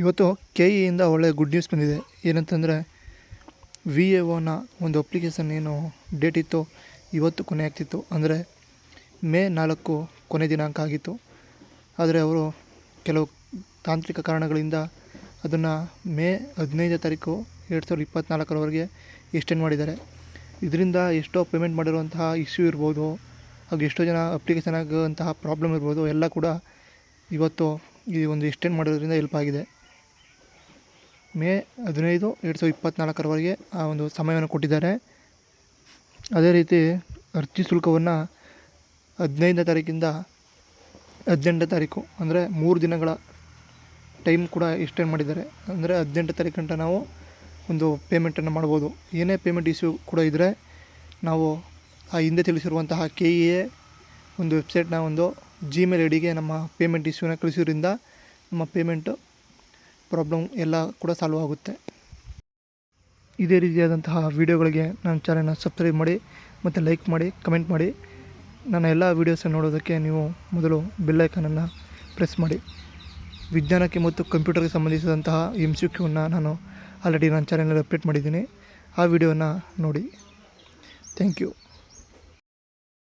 ಇವತ್ತು ಕೆ ಇಯಿಂದ ಒಳ್ಳೆ good news ಬಂದಿದೆ. ಏನಂತಂದರೆ ವಿ ಎ ಒನ ಒಂದು ಅಪ್ಲಿಕೇಶನ್ ಏನು ಡೇಟ್ ಇತ್ತು, ಇವತ್ತು ಕೊನೆ ಆಗ್ತಿತ್ತು. ಅಂದರೆ, ಮೇ ನಾಲ್ಕು ಕೊನೆ ದಿನಾಂಕ ಆಗಿತ್ತು. ಆದರೆ ಅವರು ಕೆಲವು ತಾಂತ್ರಿಕ ಕಾರಣಗಳಿಂದ ಅದನ್ನು ಮೇ ಹದಿನೈದನೇ ತಾರೀಕು ಎರಡು ಸಾವಿರದ ಇಪ್ಪತ್ತ್ನಾಲ್ಕರವರೆಗೆ ಎಕ್ಸ್ಟೆಂಡ್ ಮಾಡಿದ್ದಾರೆ. ಇದರಿಂದ ಎಷ್ಟೋ ಪೇಮೆಂಟ್ ಮಾಡಿರುವಂತಹ ಇಶ್ಯೂ ಇರ್ಬೋದು, ಹಾಗೂ ಎಷ್ಟೋ ಜನ ಅಪ್ಲಿಕೇಶನ್ ಆಗುವಂತಹ ಪ್ರಾಬ್ಲಮ್ ಇರ್ಬೋದು, ಎಲ್ಲ ಕೂಡ ಇವತ್ತು ಈ ಒಂದು ಎಕ್ಸ್ಟೆಂಡ್ ಮಾಡಿರೋದ್ರಿಂದ ಹೆಲ್ಪ್ ಆಗಿದೆ. ಮೇ ಹದಿನೈದು ಎರಡು ಸಾವಿರದ ಇಪ್ಪತ್ತ್ನಾಲ್ಕರವರೆಗೆ ಆ ಒಂದು ಸಮಯವನ್ನು ಕೊಟ್ಟಿದ್ದಾರೆ. ಅದೇ ರೀತಿ ಅರ್ಜಿ ಶುಲ್ಕವನ್ನು ಹದಿನೈದನೇ ತಾರೀಕಿಂದ ಹದಿನೆಂಟನೇ ತಾರೀಕು, ಅಂದರೆ ಮೂರು ದಿನಗಳ ಟೈಮ್ ಕೂಡ ಎಕ್ಸ್ಟೆಂಡ್ ಮಾಡಿದ್ದಾರೆ. ಅಂದರೆ ಹದಿನೆಂಟು ತಾರೀಕು ಗಂಟ ನಾವು ಒಂದು ಪೇಮೆಂಟನ್ನು ಮಾಡ್ಬೋದು. ಏನೇ ಪೇಮೆಂಟ್ ಇಶ್ಯೂ ಕೂಡ ಇದ್ದರೆ ನಾವು ಆ ಹಿಂದೆ ತಿಳಿಸಿರುವಂತಹ ಕೆ ಇ ಎ ಒಂದು ವೆಬ್ಸೈಟ್ನ ಒಂದು ಜಿಮೇಲ್ ಐ ಡಿಗೆ ನಮ್ಮ ಪೇಮೆಂಟ್ ಇಶ್ಯೂನ ಕಳಿಸೋದ್ರಿಂದ ನಮ್ಮ ಪೇಮೆಂಟು ಪ್ರಾಬ್ಲಮ್ ಎಲ್ಲ ಕೂಡ ಸಾಲ್ವ್ ಆಗುತ್ತೆ. ಇದೇ ರೀತಿಯಾದಂತಹ ವೀಡಿಯೋಗಳಿಗೆ ನನ್ನ ಚಾನಲ್ನ ಸಬ್ಸ್ಕ್ರೈಬ್ ಮಾಡಿ, ಮತ್ತು ಲೈಕ್ ಮಾಡಿ ಕಮೆಂಟ್ ಮಾಡಿ. ನನ್ನ ಎಲ್ಲ ವೀಡಿಯೋಸನ್ನು ನೋಡೋದಕ್ಕೆ ನೀವು ಮೊದಲು ಬೆಲ್ಲೈಕನನ್ನು ಪ್ರೆಸ್ ಮಾಡಿ. ವಿಜ್ಞಾನಕ್ಕೆ ಮತ್ತು ಕಂಪ್ಯೂಟರ್ಗೆ ಸಂಬಂಧಿಸಿದಂತಹ ಎಂ ಸಿ ಕ್ಯೂವನ್ನು ನಾನು ಆಲ್ರೆಡಿ ನನ್ನ ಚಾನಲಲ್ಲಿ ಅಪ್ಡೇಟ್ ಮಾಡಿದ್ದೀನಿ. ಆ ವಿಡಿಯೋನ ನೋಡಿ. Thank you